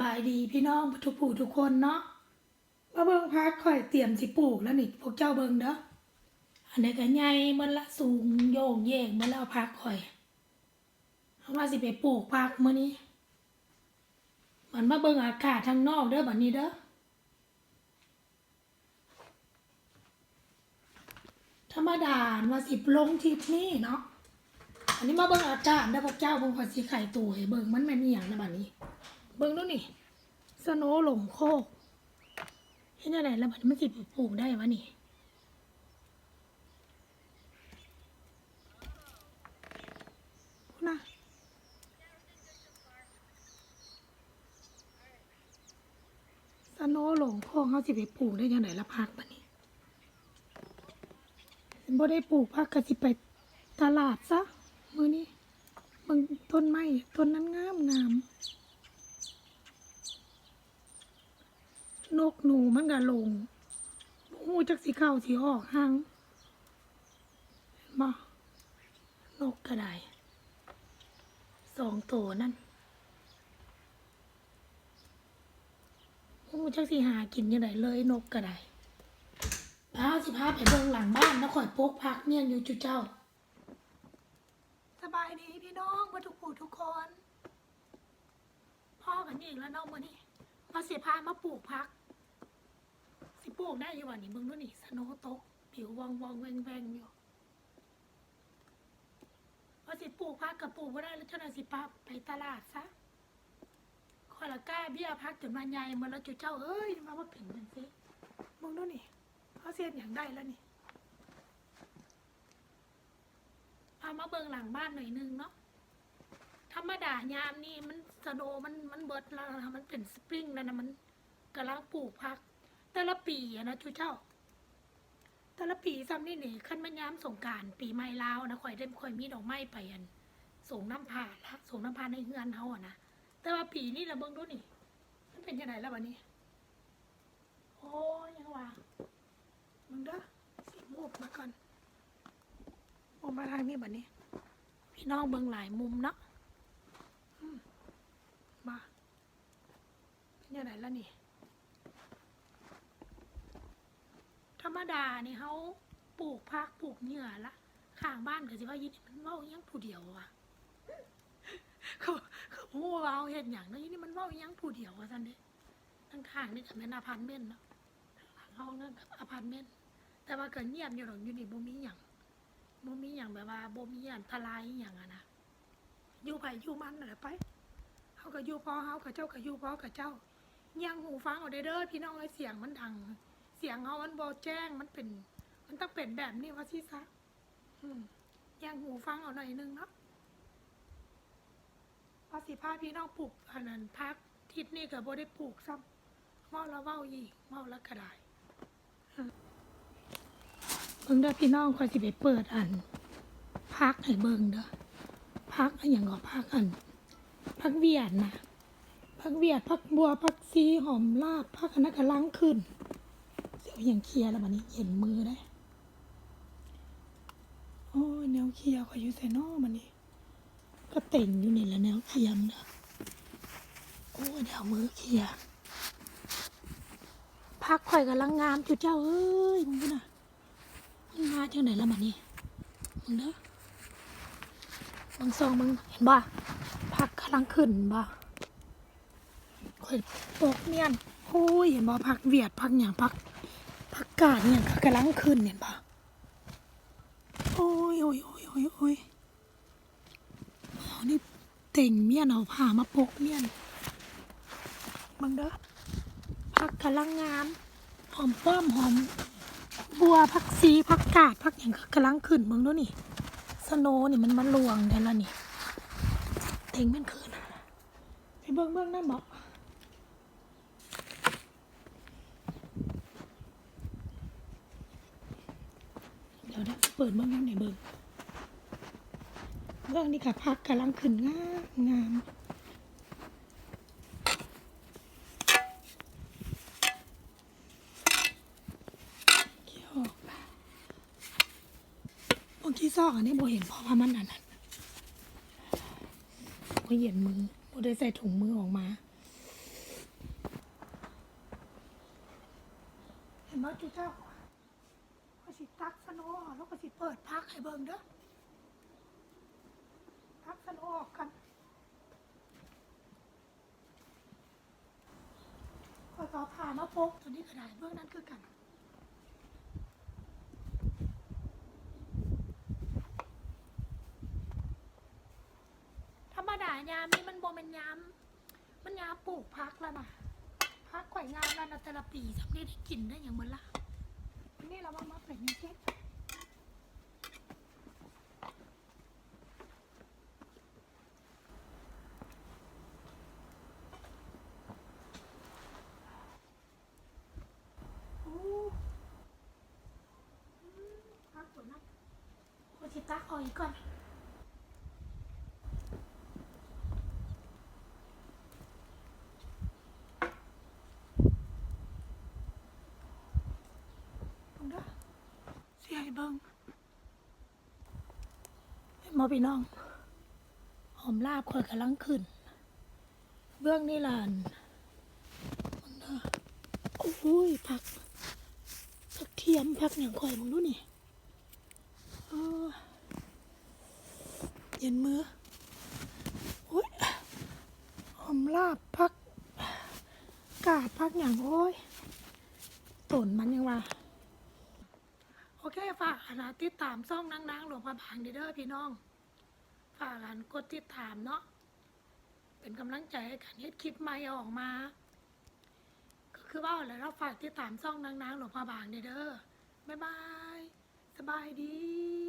บายดีพี่น้องทุกผู้ทุกคนเนาะมาเบิ่งพักข่อยเตรียมสิปลูกแล้วนี่พวกเจ้าเบิ่งเด้ออันนี้ก็ใหญ่มันละสูงโยงเยกมันแล้วพักข่อยเอาว่าสิไปปลูกพักมื้อนี้ มันมาเบิ่งอากาศทางนอกเด้อบัดนี้เด้อธรรมดาว่าสิลงทริปนี้เนาะอันนี้มาเบิ่งอาจารย์ได้อพระเจ้าเบิ่งขอสีไข่ตัวให้เบิ่งมันแม่นอีหยังนะบัดนี้ เบิ่งดูนี่สโนหลงโคกเห็นอะไรแล้วบันมันสิปลูกได้วะนี่นะสโนหลงโคกเขาสิไปปลูกได้ยังไงละพักบัดนี้บ่ได้ปลูกพักก็สิไปตลาดซะมือนี้บางต้นไม้ต้นนั้นงามงาม นกหนูมันก็ลงหูจักสีเข้าสีออกห้างเห็นบ่นกก็ได้สองตัวนั่นหูจักสีหากินยังไงเลยนกก็ได้พาสิพาไปเบิ่งหลังบ้านแล้วข่อยโปกพักเนี่ยอยู่จุเจ้า สบายดีพี่น้องมาทุกผู้ทุกคน พ่อกันอีกแล้วน้องมานี่มาเสียพามาปลูกพัก สิปลูกได้อยู่วันนี้เบิ่งดูนี่สโนตกผิววองวองแวงแวงอยู่ว่าสิปลูกพักกับปลูกไม่ได้แล้วเจ้าหน้าสิปาไปตลาดซะคอละก้าเบี้ยพักจนมันใหญ่หมาแล้วจุเจ้าเอ้ยมาว่าเป็นจังสิเบิ่งดูนี่เขาเสียนอย่างได้แล้วนี่พามาเบิ่งหลังบ้านหน่อยนึงเนาะธรรมดายามนี่มันสโนมันมันเบิดแล้วนะมันเป็นสปริงแล้วนะมันกำลังปลูกพัก แต่ละปีอะนะทุเจ้า แต่ละปีซ้ำนี่นี่ขั้นมันยามสงการปีใหม่ลาวนะข่อยได้ข่อยมีดอกไม้ไปอันส่งน้ำผ่าละส่งน้ำผ่าในเฮือนเฮาอะนะแต่ว่าปีนี้ละเบิ่งดูนี่ มันเป็นยังไงแล้ววันนี้ โอ้ยังว่ามึงเด้อสิมูบมาก่อนมุมมาทางนี้บัดนี้ พี่น้องเบิ่งหลายมุมเนาะมาเป็นยังไงแล้วนี่ ธรรม ดานี่เขาปลูกพักปลูกเหยื่อละข้างบ้านก็สิว่ายินมันเว้าอิหยังผู้เดียวว่ะเขาเขาพูดว่าเอาเห็นอย่างนั้นนี่มันเว้าอิหยังผู้เดียวว่าซั่นเด้ทั้งข้างนี่ก็แม่นอพาร์ตเมนต์เนาะทางห้องนั่นก็อพาร์ตเมนต์แต่ว่าก็เงียบอยู่ดอกอยู่นี่บ่มีหยังบ่มีอย่างแบบว่าบ่มีอันตรายอย่างอะนะอยู่ไผอยู่มันนั่นแหละไปเฮาก็อยู่พอเฮากับเจ้าก็อยู่พอกับเจ้าเงี่ยงหูฟังเอาเด้อเด้อพี่น้องไอ้เสียงมันดัง สียงเฮามันบ่แจ้งมันเป็น มันต้องเป็นแบบนี้ว่าสิซะอืมเงี่ยงหูฟังเอาหน่อยนึงเนาะว่าสิพาพี่น้องปลูกอันนั้นพักทิศนี้ก็บ่ได้ปลูกซ้ำเว้าแล้วเว้าอีกเว้าแล้วก็ไดเบิ่งเด้อพี่น้องคอยสิไปเปิดอันพักให้เบิ่งเด้อพักอันอย่างก็พักอันพักเวียดนะพักเวียดพักบัวพักซีหอมลาบพักอันนั้นก็ล้างขึ้น เสียวอย่างเคลียร์แล้วบัดนี้เห็นมือได้โอ้แนวเคลียร์ขอยอยู่ใส่นอมันนี่ก็เต่งอยู่นี่แหละแนวเคลียร์มันเด้อโอ้ยเดี๋ยวมือเคลียร์พักข่อยกำลังงามจุดเจ้าเอ้ยมึงน่ะมันมาจากไหนแล้วมานี่มึงเด้อมึงซองมึงเห็นบ่ผักกำลังขึ้นบ่ข่อยปกเมียนโอ้ยเห็นบ่ผักเวียดผักหยังผัก ผักกาดเนี่ยก็กำลังขึ้นเห็นบ่โอ้ยโอ้ยโอ้ยโอ้ยโอ้ยเอานี่เต่งเมียนเอาผ้ามาปกเมียนมึงเด้อผักกำลังงามหอมป้อมหอม บัวพักซีพักกาดพักอย่างก็กำลังขึ้นมึงด้วยนี่ สโนว์นี่มันมาลวงได้แล้วนี่ เต็งมันขึ้นไปเบิ้งเบิ้งนั่นบอก ปิดเบิ้งยังไหนเบิ้งเรื่องนี้ค่ะพักกำลังขึ้นงามงามเกี่ยวอบางทีซอกอันนี้โบเห็นพ่อพามันนั่นนั่นโบเหยียดมือโบได้ใส่ถุงมือออกมาเห็นไหมจุ๊เจ้า สิตักสนว์แล้วก็สิเปิดพักให้เบิ่งเด้อพักสนออกกันก็ต่อผ่ามาพกตัวนี้ก็ได้เบื้องนั้นคือกันธรรมดายามนี้มันโบเป็นยามมันยามปลูกพักแล้วนะพักข่อยงามแล้วนะแต่ละปีสำนี้ได้กินได้อย่างเหมือนละ วันนี้เรามามาเป็นนี่เช็ดโอ้อืมพักตัวนั้นโคชิตักเอาอีกก่อน เบิ่งเด้อเสียให้เบิ่งเห็นบ่พี่น้อง หอมลาบข่อยกำลังขึ้น เบื้องนี่ล่ะอันอโอ้ยผักผักเทียมผักอย่างข่อยมึงดูนี่เออเย็นมือโอ้ยหอมลาบผักกาดผักอย่างโอ้ยต้นมันยังว่า โอเคฝากนะติดตามซ่องนางๆหลวงพระบางเด้อพี่น้อง ฝากกันกดติดตามเนาะเป็นกำลังใจให้กันเฮ็ดคลิปใหม่ออกมา ก็คือว่าแล้วเราฝากติดตามซ่องนางๆหลวงพระบางเด้อบ๊ายบาย สบายดี